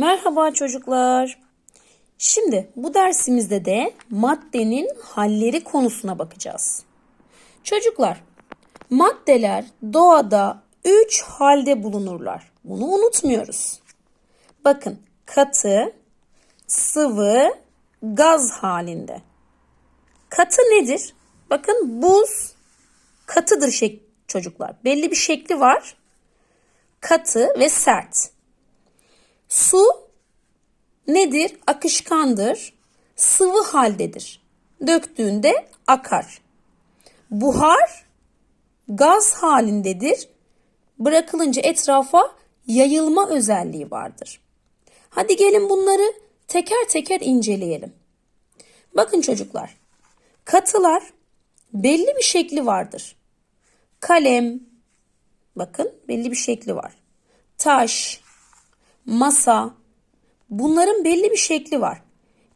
Merhaba çocuklar. Şimdi bu dersimizde de maddenin halleri konusuna bakacağız. Çocuklar, maddeler doğada üç halde bulunurlar. Bunu unutmuyoruz. Bakın katı, sıvı, gaz halinde. Katı nedir? Bakın buz katıdır şek çocuklar. Belli bir şekli var. Katı ve sert. Su nedir? Akışkandır. Sıvı haldedir. Döktüğünde akar. Buhar gaz halindedir. Bırakılınca etrafa yayılma özelliği vardır. Hadi gelin bunları teker teker inceleyelim. Bakın çocuklar. Katılar belli bir şekli vardır. Kalem bakın belli bir şekli var. Taş, masa bunların belli bir şekli var.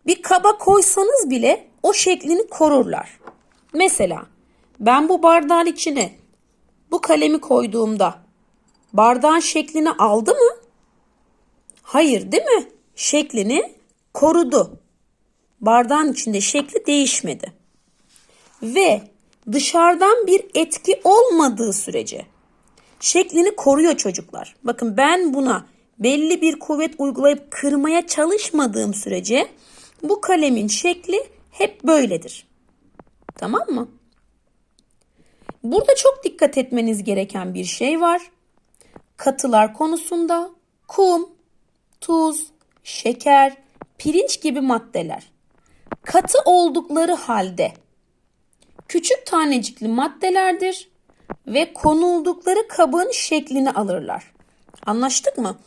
Bir kaba koysanız bile o şeklini korurlar. Mesela ben bu bardağın içine bu kalemi koyduğumda bardağın şeklini aldı mı? Hayır değil mi? Şeklini korudu. Bardağın içinde şekli değişmedi. Ve dışarıdan bir etki olmadığı sürece şeklini koruyor çocuklar. Bakın ben buna belli bir kuvvet uygulayıp kırmaya çalışmadığım sürece bu kalemin şekli hep böyledir. Tamam mı? Burada çok dikkat etmeniz gereken bir şey var. Katılar konusunda kum, tuz, şeker, pirinç gibi maddeler katı oldukları halde küçük tanecikli maddelerdir ve konuldukları kabın şeklini alırlar. Anlaştık mı?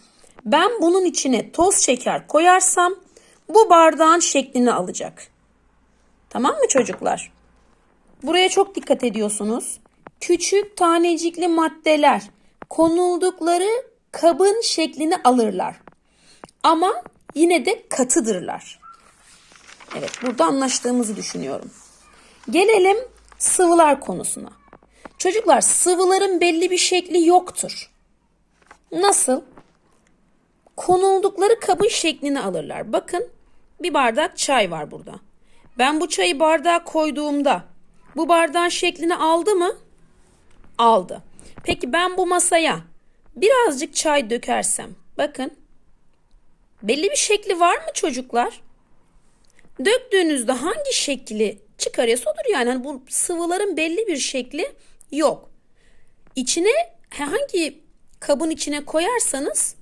Ben bunun içine toz şeker koyarsam bu bardağın şeklini alacak. Tamam mı çocuklar? Buraya çok dikkat ediyorsunuz. Küçük tanecikli maddeler konuldukları kabın şeklini alırlar. Ama yine de katıdırlar. Evet burada anlaştığımızı düşünüyorum. Gelelim sıvılar konusuna. Çocuklar sıvıların belli bir şekli yoktur. Nasıl? Konuldukları kabın şeklini alırlar. Bakın bir bardak çay var burada. Ben bu çayı bardağa koyduğumda bu bardağın şeklini aldı mı? Aldı. Peki ben bu masaya birazcık çay dökersem bakın belli bir şekli var mı çocuklar? Döktüğünüzde hangi şekli çıkarıyorsa odur yani. Hani bu sıvıların belli bir şekli yok. İçine hangi kabın içine koyarsanız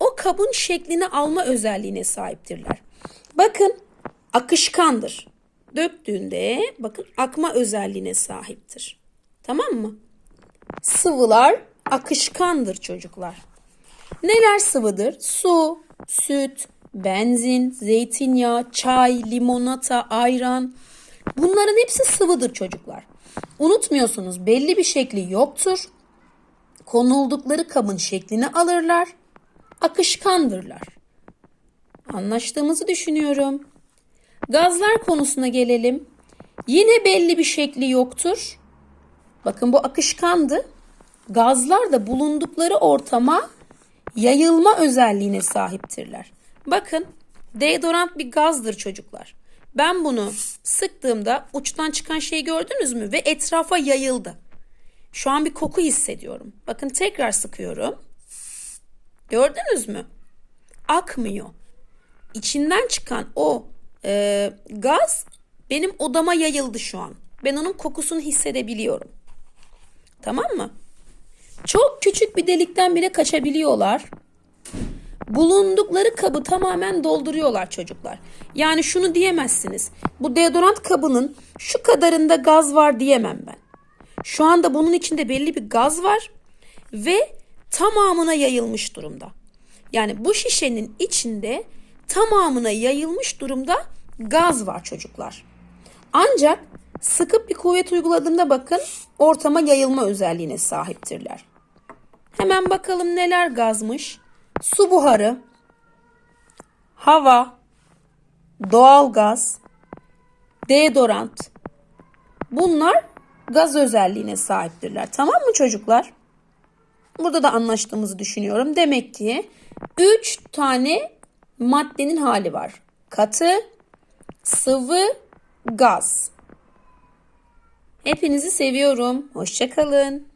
o kabın şeklini alma özelliğine sahiptirler. Bakın akışkandır. Döktüğünde bakın akma özelliğine sahiptir. Tamam mı? Sıvılar akışkandır çocuklar. Neler sıvıdır? Su, süt, benzin, zeytinyağı, çay, limonata, ayran. Bunların hepsi sıvıdır çocuklar. Unutmuyorsunuz belli bir şekli yoktur. Konuldukları kabın şeklini alırlar. Akışkandırlar. Anlaştığımızı düşünüyorum. Gazlar konusuna gelelim. Yine belli bir şekli yoktur. Bakın bu akışkandı. Gazlar da bulundukları ortama yayılma özelliğine sahiptirler. Bakın deodorant bir gazdır çocuklar. Ben bunu sıktığımda uçtan çıkan şeyi gördünüz mü? Ve etrafa yayıldı. Şu an bir koku hissediyorum. Bakın tekrar sıkıyorum. Gördünüz mü? Akmıyor. İçinden çıkan o e, gaz benim odama yayıldı şu an. Ben onun kokusunu hissedebiliyorum. Tamam mı? Çok küçük bir delikten bile kaçabiliyorlar. Bulundukları kabı tamamen dolduruyorlar çocuklar. Yani şunu diyemezsiniz. Bu deodorant kabının şu kadarında gaz var diyemem ben. Şu anda bunun içinde belli bir gaz var ve tamamına yayılmış durumda. Yani bu şişenin içinde tamamına yayılmış durumda gaz var çocuklar. Ancak sıkıp bir kuvvet uyguladığımda bakın ortama yayılma özelliğine sahiptirler. Hemen bakalım neler gazmış. Su buharı, hava, doğal gaz, deodorant. Bunlar gaz özelliğine sahiptirler. Tamam mı çocuklar? Burada da anlaştığımızı düşünüyorum. Demek ki 3 tane maddenin hali var. Katı, sıvı, gaz. Hepinizi seviyorum. Hoşçakalın.